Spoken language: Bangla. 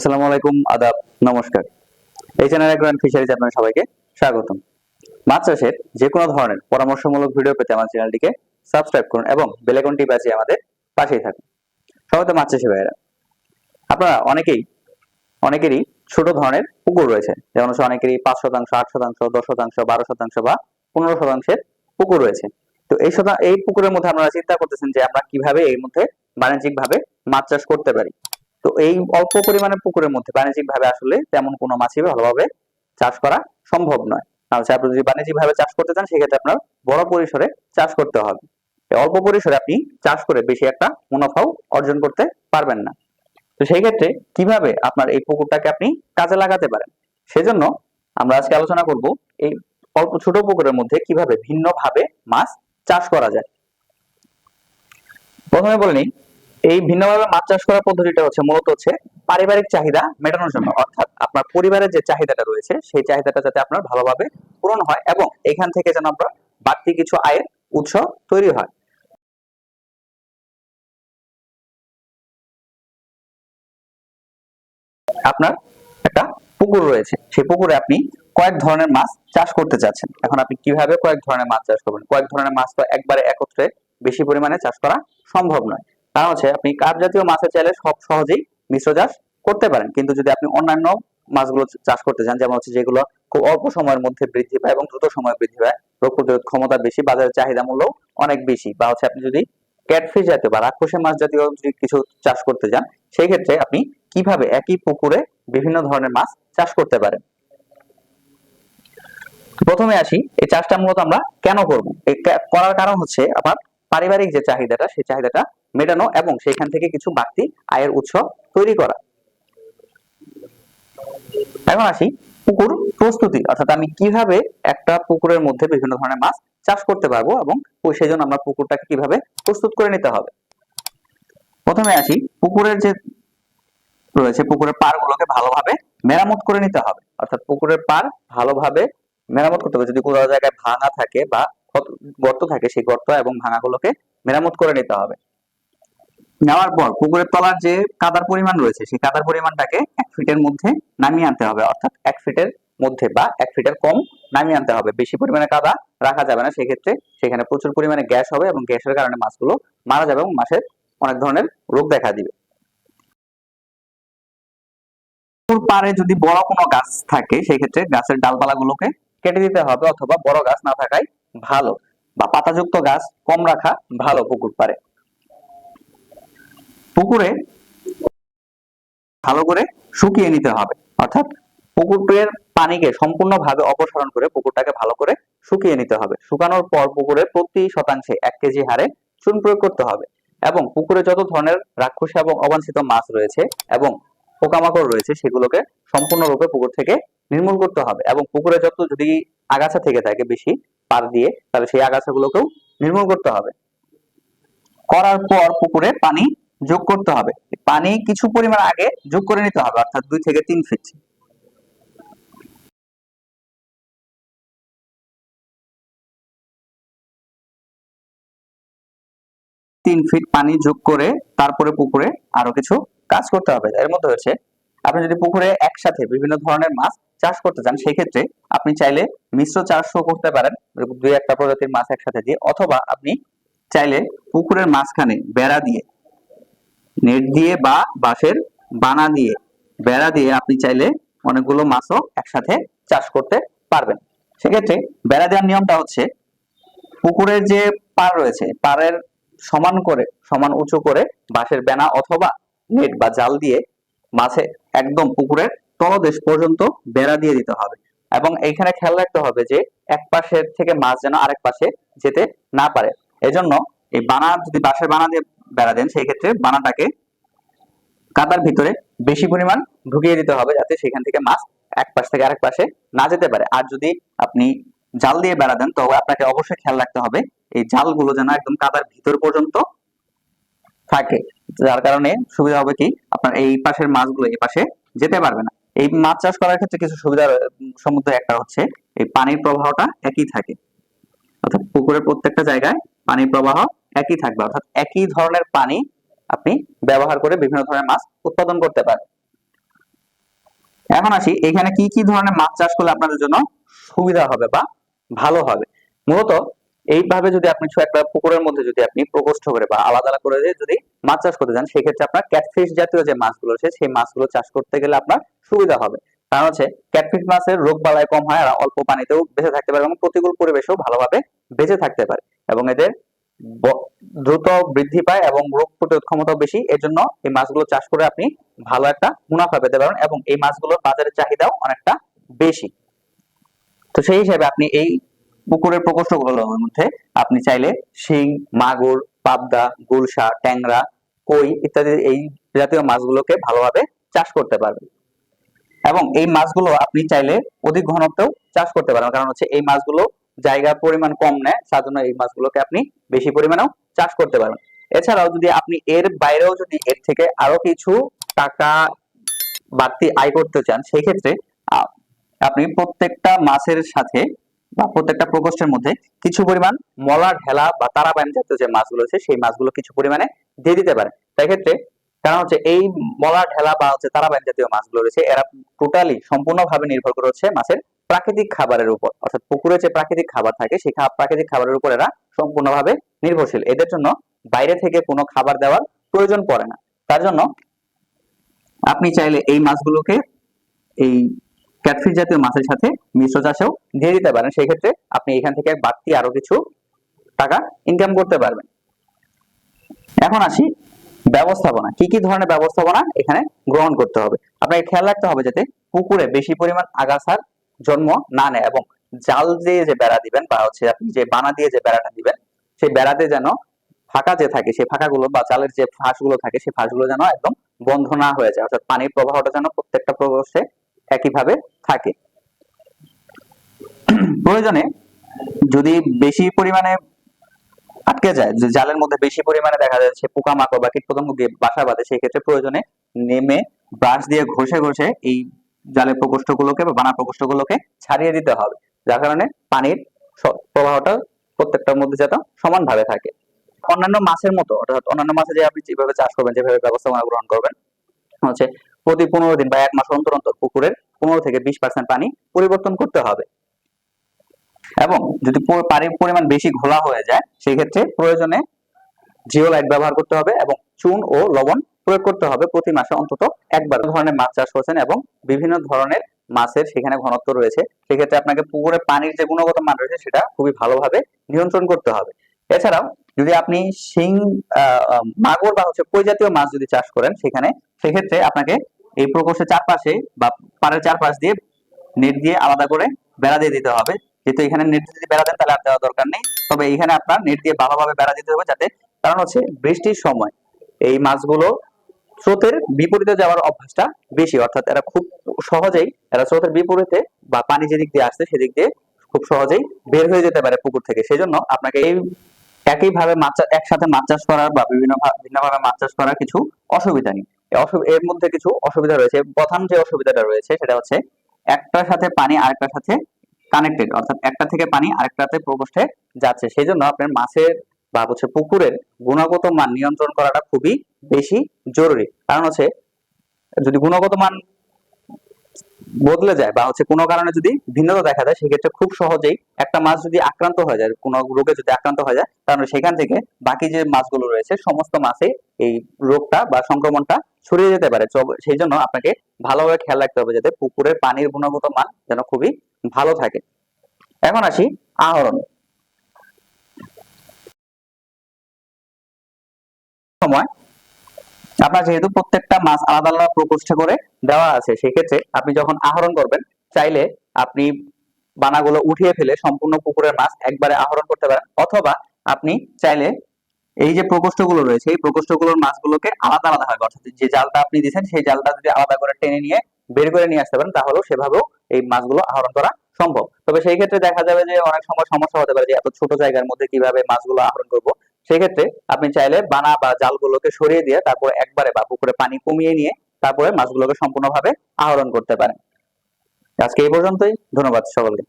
আসসালামু আলাইকুম, আদাব, নমস্কার। এই চ্যানেল গ্রান্ড ফিশারিজ আপনার সবাইকে স্বাগতম। মাছ চাষের যে কোনো ধরনের পরামর্শমূলক ভিডিও পেতে আমার চ্যানেলটিকে সাবস্ক্রাইব করুন এবং বেলাইকনটি বাজিয়ে আমাদের পাশেই থাকুন। সবাই মাছ চাষি ভাইয়েরা, আপনারা অনেকেই, অনেকেরই ছোট ধরনের পুকুর রয়েছে। যেমন হচ্ছে অনেকেরই পাঁচ শতাংশ, আট শতাংশ, দশ শতাংশ, বারো শতাংশ বা পনেরো শতাংশের পুকুর রয়েছে। তো এই শতা, এই পুকুরের মধ্যে আপনারা চিন্তা করতেছেন যে আমরা কীভাবে এর মধ্যে বাণিজ্যিকভাবে মাছ চাষ করতে পারি। তো এই অল্প পরিমাণে পুকুরের মধ্যে বাণিজ্যিক ভাবে আসলে তেমন কোনো মাছই ভালোভাবে চাষ করা সম্ভব নয়। তাহলে আপনি যদি বাণিজ্যিক ভাবে চাষ করতে চান, সেক্ষেত্রে আপনার বড় পরিসরে চাষ করতে হবে। অল্প পরিসরে আপনি চাষ করে বেশি একটা মুনাফাও অর্জন করতে পারবেন না। তো সেই ক্ষেত্রে কীভাবে আপনার এই পুকুরটাকে আপনি কাজে লাগাতে পারেন? সেজন্য আমরা আজকে আলোচনা করব এই অল্প ছোট পুকুরের মধ্যে কীভাবে ভিন্ন ভাবে মাছ চাষ করা যায়। প্রথমে বলে নিই এই ভিন্নভাবে মাছ চাষ করার পদ্ধতিটা হচ্ছে মূলত হচ্ছে পারিবারিক চাহিদা মেটানোর জন্য। অর্থাৎ আপনার পরিবারের যে চাহিদাটা রয়েছে, সেই চাহিদাটা যাতে আপনার ভালোভাবে পূরণ হয় এবং এখান থেকে যেন আপনার বাড়তি কিছু আয়ের উৎস তৈরি হয়। আপনার একটা পুকুর রয়েছে। সেই পুকুরে আপনি কয়েক ধরনের মাছ চাষ করতে চাচ্ছেন এখন আপনি কীভাবে কয়েক ধরনের মাছ চাষ করবেন? কয়েক ধরনের মাছ তো একবারে একত্রে বেশি পরিমাণে চাষ করা সম্ভব নয়। কারণ হচ্ছে আপনি জাতীয় চাইলে সব সহজেই মিশ্র চাষ করতে পারেন। কিন্তু যদি আপনি অন্যান্য মাছগুলো চাষ করতে চান, যেমন হচ্ছে যেগুলো খুব অল্প সময়ের মধ্যে বৃদ্ধি পায় এবং দ্রুত বৃদ্ধি পায়, রোগ প্রতিরোধ ক্ষমতা বেশি, বাজারের চাহিদা মূল্য অনেক বেশি বা হচ্ছে আপনি যদি জাতীয় বা রাক্ষসে মাছ জাতীয় যদি কিছু চাষ করতে যান সেই ক্ষেত্রে আপনি কীভাবে একই পুকুরে বিভিন্ন ধরনের মাছ চাষ করতে পারেন? প্রথমে আসি, এই চাষটা মূলত আমরা কেন করব? করার কারণ হচ্ছে আপনার পারিবারিক যে চাহিদাটা, সেই চাহিদাটা মেটানো এবং সেখান থেকে কিছু বাড়তি আয়ের উৎস তৈরি করা। এখন আসি পুকুর প্রস্তুতি, অর্থাৎ আমি কীভাবে একটা পুকুরের মধ্যে বিভিন্ন ধরনের মাছ চাষ করতে পারব এবং ওই সেজন্য আমরা পুকুরটাকে কীভাবে প্রস্তুত করে নিতে হবে। প্রথমে আসি পুকুরের যে রয়েছে, পুকুরের পাড়গুলোকে ভালোভাবে মেরামত করে নিতে হবে। অর্থাৎ পুকুরের পাড় ভালোভাবে মেরামত করতে হবে। যদি কোনো জায়গায় ভাঙা থাকে বা গর্ত থাকে, সেই গর্ত এবং ভাঙাগুলোকে মেরামত করে নিতে হবে। নেওয়ার পর পুকুরের তলার যে কাদার পরিমাণ রয়েছে, সেই কাদার পরিমাণটাকে এক ফিটের মধ্যে নামিয়ে আনতে হবে। অর্থাৎ এক ফিটের মধ্যে বা এক ফিটের কম নামিয়ে আনতে হবে। বেশি পরিমাণে কাদা রাখা যাবে না। সেক্ষেত্রে সেখানে প্রচুর পরিমাণে গ্যাস হবে এবং গ্যাসের কারণে মাছগুলো মারা যাবে এবং মাছের অনেক ধরনের রোগ দেখা দিবে। পুকুর পাড়ে যদি বড় কোনো গাছ থাকে সেই ক্ষেত্রে গাছের ডালপালাগুলোকে কেটে দিতে হবে অথবা বড় গাছ না থাকাই ভালো বা পাতাযুক্ত গাছ কম রাখা ভালো পুকুর পাড়ে। পুকুরে ভালো করে শুকিয়ে নিতে হবে। অর্থাৎ পুকুরের পানিকে সম্পূর্ণভাবে অপসারণ করে পুকুরটাকে ভালো করে শুকিয়ে নিতে হবে। শুকানোর পর পুকুরে প্রতি শতাংশে এক কেজি হারে চুন প্রয়োগ করতে হবে এবং পুকুরে যত ধরনের রাক্ষসী এবং অবাঞ্ছিত মাছ রয়েছে এবং পোকামাকড় রয়েছে সেগুলোকে সম্পূর্ণরূপে পুকুর থেকে নির্মূল করতে হবে এবং পুকুরে যত যদি আগাছা থেকে থাকে বেশি পার দিয়ে, তাহলে সেই আগাছাগুলোকেও নির্মূল করতে হবে। করার পর পুকুরে পানি যোগ করতে হবে। পানি কিছু পরিমাণ আগে যোগ করে নিতে হবে, অর্থাৎ দুই থেকে তিন ফিট। তিন ফিট পানি যোগ করে তারপরে পুকুরে আরও কিছু কাজ করতে হবে। এর মধ্যে হচ্ছে, আপনি যদি পুকুরে একসাথে বিভিন্ন ধরনের মাছ চাষ করতে চান সেই ক্ষেত্রে আপনি চাইলে মিশ্র চাষও করতে পারেন। দুই একটা প্রজাতির মাছ একসাথে দিয়ে, অথবা আপনি চাইলে পুকুরের মাঝখানে বেড়া দিয়ে নেট দিয়ে বা বাঁশের বানা দিয়ে, বেড়া দিয়ে আপনি চাইলে অনেকগুলো মাছও একসাথে চাষ করতে পারবেন। সেক্ষেত্রে বেড়া দেওয়ার নিয়মটা হচ্ছে, পুকুরের যে পার রয়েছে, পাড়ের সমান করে, সমান উঁচু করে বাঁশের বেনা অথবা নেট বা জাল দিয়ে মাছে একদম পুকুরের তলদেশ পর্যন্ত বেড়া দিয়ে দিতে হবে। এবং এইখানে খেয়াল রাখতে হবে যে এক পাশের থেকে মাছ যেন আরেক পাশে যেতে না পারে। এজন্য এই বানা, যদি বাঁশের বানা দিয়ে বেড়া দেন, সেই ক্ষেত্রে বানাটাকে কাদার ভিতরে বেশি পরিমাণ ঢুকিয়ে দিতে হবে যাতে সেখান থেকে মাছ এক পাশ থেকে আরেক পাশে না যেতে পারে। আর যদি আপনি জাল দিয়ে বেড়া দেন তবে আপনাকে অবশ্যই খেয়াল রাখতে হবে এই জালগুলো যেন একদম কাদার ভিতর পর্যন্ত থাকে। যার কারণে সুবিধা হবে কি, আপনার এই পাশের মাছগুলো এই পাশে যেতে পারবে না। এই মাছ চাষ করার ক্ষেত্রে কিছু সুবিধা সমুদ্রে একটা হচ্ছে এই পানির প্রবাহটা একই থাকে। অর্থাৎ পুকুরের প্রত্যেকটা জায়গায় পানির প্রবাহ একই থাকবে। অর্থাৎ একই ধরনের পানি আপনি ব্যবহার করে বিভিন্ন ধরনের মাছ উৎপাদন করতে পারেন। এখন আসি, এখানে কি কি ধরনের মাছ চাষ করলে আপনাদের জন্য সুবিধা হবে বা ভালো হবে? মূলত এইভাবে যদি আপনি একটা পুকুরের মধ্যে যদি আপনি প্রকোষ্ঠ করে বা আলাদা আলাদা করে যদি মাছ চাষ করতে চান সেক্ষেত্রে আপনার ক্যাটফিশ জাতীয় যে মাছগুলো আছে সেই মাছগুলো চাষ করতে গেলে আপনার সুবিধা হবে। কারণ হচ্ছে ক্যাটফিশ মাছের রোগ বালাই কম হয় আর অল্প পানিতেও বেঁচে থাকতে পারে এবং প্রতিকূল পরিবেশেও ভালোভাবে বেঁচে থাকতে পারে এবং এদের দ্রুত বৃদ্ধি পায় এবং রোগ প্রতিরোধ ক্ষমতাও বেশি। এর জন্য এই মাছগুলো চাষ করে আপনি ভালো একটা মুনাফা পেতে পারেন এবং এই মাছগুলোর বাজারের চাহিদাও অনেকটা বেশি। তো সেই হিসাবে আপনি এই পুকুরের প্রকোষ্ঠগুলোর মধ্যে আপনি চাইলে শিং, মাগুর, পাবদা, গুলশা, ট্যাংরা, কই ইত্যাদি এই জাতীয় মাছগুলোকে ভালোভাবে চাষ করতে পারবেন। এবং এই মাছগুলো আপনি চাইলে অধিক ঘনত্বেও চাষ করতে পারেন কারণ হচ্ছে এই মাছগুলো জায়গার পরিমাণ কম নেয় জন্য এই মাছগুলোকে আপনি বেশি পরিমাণেও চাষ করতে পারেন এছাড়াও যদি আপনি এর বাইরেও যদি এর থেকে আরও কিছু টাকা বাড়তি আয় করতে চান সেই ক্ষেত্রে আপনি প্রত্যেকটা মাছের সাথে বা প্রত্যেকটা প্রকোষ্ঠের মধ্যে কিছু পরিমাণ মলা, ঢেলা বা তারাবাইন জাতীয় যে মাছগুলো আছে, সেই মাছগুলো কিছু পরিমাণে দিয়ে দিতে পারেন। তাই ক্ষেত্রে কারণ হচ্ছে এই মলা, ঢেলা বা হচ্ছে তারাবাইন জাতীয় মাছগুলো রয়েছে, এরা টোটালি সম্পূর্ণভাবে নির্ভর করে হচ্ছে মাছের প্রাকৃতিক খাবারের উপর, অর্থাৎ পুকুরে যে প্রাকৃতিক খাবার থাকে, সেই প্রাকৃতিক খাবারের উপর এরা সম্পূর্ণভাবে নির্ভরশীল। এদের জন্য বাইরে থেকে কোনো খাবার দেওয়ার প্রয়োজন পড়ে না। তার জন্য আপনি চাইলে এই মাছগুলোকে এই ক্যাটফিশ জাতীয় মাছের সাথে মিশ্র চাষেও দিয়ে দিতে পারেন। সেই ক্ষেত্রে আপনি এখান থেকে বাড়তি আরও কিছু টাকা ইনকাম করতে পারবেন। এখন আসি ব্যবস্থাপনা। কি কি ধরনের ব্যবস্থাপনা এখানে গ্রহণ করতে হবে? আপনাকে খেয়াল রাখতে হবে যাতে পুকুরে বেশি পরিমাণ আগাছার জন্ম না নেয় এবং জাল দিয়ে যে বেড়া দিবেন বা হচ্ছে আপনি যে বানা দিয়ে যে বেড়াটা দিবেন, সেই বেড়াতে যেন ফাঁকা যে থাকে, সেই ফাঁকাগুলো বা জালের যে ফাঁসগুলো থাকে, সেই ফাঁসগুলো যেন একদম বন্ধ না হয়ে যায়। অর্থাৎ পানির প্রবাহটা যেন প্রত্যেকটা প্রবেশে একইভাবে থাকে। প্রয়োজনে যদি বেশি পরিমাণে আটকে যায় যে জালের মধ্যে বেশি পরিমাণে দেখা যাচ্ছে পোকামাকড় বা কীটপতঙ্গ গিয়ে বাসা বাঁধে, সেই ক্ষেত্রে প্রয়োজনে নেমে ব্রাশ দিয়ে ঘষে ঘষে এই জালের প্রকোষ্ঠগুলোকে বা বানা প্রকোষ্ঠগুলোকে ছাড়িয়ে দিতে হবে। যার কারণে পানির প্রবাহটা প্রত্যেকটার মধ্যে যাতে সমানভাবে থাকে। অন্যান্য মাছের মতো, অর্থাৎ অন্যান্য মাছে যে আপনি যেভাবে চাষ করবেন, যেভাবে ব্যবস্থাপনা গ্রহণ করবেন, হচ্ছে প্রতি পনেরো দিন বা এক মাস অন্তর অন্তর পুকুরের পনেরো থেকে বিশ পার্সেন্ট পানি পরিবর্তন করতে হবে। এবং যদি পানির পরিমাণ বেশি ঘোলা হয়ে যায় সেই ক্ষেত্রে প্রয়োজনে জিওলাইট ব্যবহার করতে হবে এবং চুন ও লবণ প্রয়োগ করতে হবে প্রতি মাসে অন্তত একবার। ধরনের মাছ চাষ করছেন এবং বিভিন্ন ধরনের মাছের সেখানে ঘনত্ব রয়েছে, সেক্ষেত্রে আপনাকে পুকুরে পানির যে গুণগত মান রয়েছে সেটা খুবই ভালোভাবে নিয়ন্ত্রণ করতে হবে। এছাড়াও যদি আপনি শিং মাগুর বা হচ্ছে কই জাতীয় মাছ যদি চাষ করেন সেখানে, সেক্ষেত্রে আপনাকে এই প্রকোষ্ঠের চারপাশে বা পাড়ের চারপাশ দিয়ে নেট দিয়ে আলাদা করে বেড়া দিয়ে দিতে হবে। যেহেতু এখানে নেট যদি বেড়া দেন তাহলে আর দেওয়ার দরকার নেই। তবে এখানে আপনার নেট দিয়ে ভালোভাবে বেড়া দিতে হবে যাতে কারণ হচ্ছে বৃষ্টির সময় এই মাছগুলো স্রোতের বিপরীতে যাওয়ার অভ্যাসটা বেশি, অর্থাৎ এরা খুব সহজেই, এরা স্রোতের বিপরীতে বা পানি যেদিক দিয়ে আসছে সেদিক দিয়ে খুব সহজেই বের হয়ে যেতে পারে পুকুর থেকে। সেই জন্য আপনাকে এই একইভাবে মাছ একসাথে মাছ চাষ করার বা বিভিন্ন ভিন্নভাবে মাছ চাষ করার কিছু অসুবিধা নেই। এর মধ্যে কিছু অসুবিধা রয়েছে। প্রধান যে অসুবিধাটা রয়েছে সেটা হচ্ছে একটার সাথে পানি আরেকটার সাথে কানেক্টেড অর্থাৎ একটা থেকে পানি আরেকটাতে প্রকোষ্ঠে যাচ্ছে। সেই জন্য আপনার মাছের বা হচ্ছে পুকুরের গুণগত মান নিয়ন্ত্রণ করাটা খুবই বেশি জরুরি। কারণ হচ্ছে, যদি গুণগত মান বদলে যায় বা হচ্ছে কোনো কারণে যদি ভিন্নতা দেখা যায় সেক্ষেত্রে খুব সহজেই একটা মাছ যদি আক্রান্ত হয়ে যায়, কোনো রোগে যদি আক্রান্ত হয়ে যায়, তাহলে সেখান থেকে বাকি যে মাছগুলো রয়েছে, সমস্ত মাছে এই রোগটা বা সংক্রমণটা ছড়িয়ে যেতে পারে। সেই জন্য আপনাকে ভালোভাবে খেয়াল রাখতে হবে যাতে পুকুরের পানির গুণগত মান যেন খুবই ভালো থাকে। এখন আসি আহরণ। সময়। আপনার যেহেতু প্রত্যেকটা মাছ আলাদা আলাদা প্রকোষ্ঠে করে দেওয়া আছে, সেক্ষেত্রে আপনি যখন আহরণ করবেন, চাইলে আপনি বানাগুলো উঠিয়ে ফেলে সম্পূর্ণ পুকুরের মাছ একবারে আহরণ করতে পারেন। অথবা আপনি চাইলে এই যে রয়েছে, এই মাছগুলোকে আলাদা আলাদা অর্থাৎ যে জালটা আপনি দিচ্ছেন সেই জালটা যদি আলাদা করে টেনে নিয়ে বের করে নিয়ে আসতে পারেন, তাহলেও সেভাবেও এই মাছগুলো আহরণ করা সম্ভব। তবে সেই ক্ষেত্রে দেখা যাবে যে অনেক সময় সমস্যা হতে পারে যে এত ছোট জায়গার মধ্যে কীভাবে মাছগুলো আহরণ করব সেক্ষেত্রে আপনি চাইলে বানা বা জালগুলোকে সরিয়ে দিয়ে তারপরে একবারে বা পুকুরে পানি কমিয়ে নিয়ে তারপরে মাছগুলোকে সম্পূর্ণভাবে আহরণ করতে পারেন। আজকে এই পর্যন্তই। ধন্যবাদ সকলকে।